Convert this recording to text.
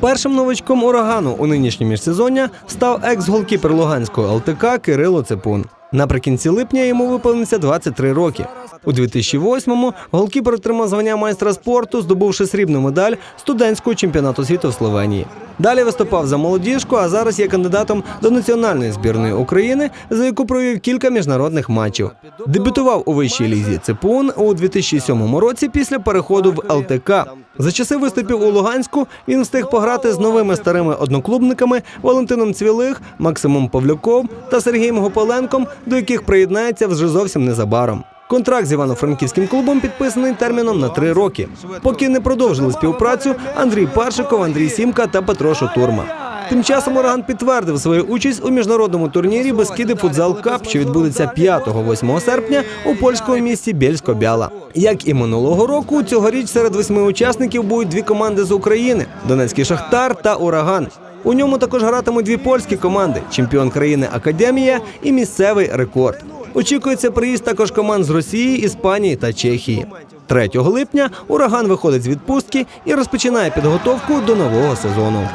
Першим новичком урагану у нинішнє міжсезоння став екс-голкіпер Луганського ЛТК Кирило Цепун. Наприкінці липня йому виповниться 23 роки. У 2008-му голкіпер отримав звання майстра спорту, здобувши срібну медаль студентського чемпіонату світу в Словенії. Далі виступав за молодіжку, а зараз є кандидатом до національної збірної України, за яку провів кілька міжнародних матчів. Дебютував у вищій лізі Цепун у 2007 році після переходу в ЛТК. За часи виступів у Луганську він встиг пограти з новими старими одноклубниками Валентином Цвілих, Максимом Павлюком та Сергієм Гопаленком, до яких приєднається вже зовсім незабаром. Контракт з івано-франківським клубом підписаний терміном на три роки. Поки не продовжили співпрацю Андрій Паршиков, Андрій Сімка та Петро Шутурма. Тим часом Ураган підтвердив свою участь у міжнародному турнірі Бескіди Футзал Кап, що відбудеться 5-8 серпня у польському місті Бєльсько-Бяла. Як і минулого року, цьогоріч серед восьми учасників будуть дві команди з України: Донецький Шахтар та Ураган. У ньому також гратимуть дві польські команди: чемпіон країни Академія і місцевий рекорд. Очікується приїзд також команд з Росії, Іспанії та Чехії. 3 липня ураган виходить з відпустки і розпочинає підготовку до нового сезону.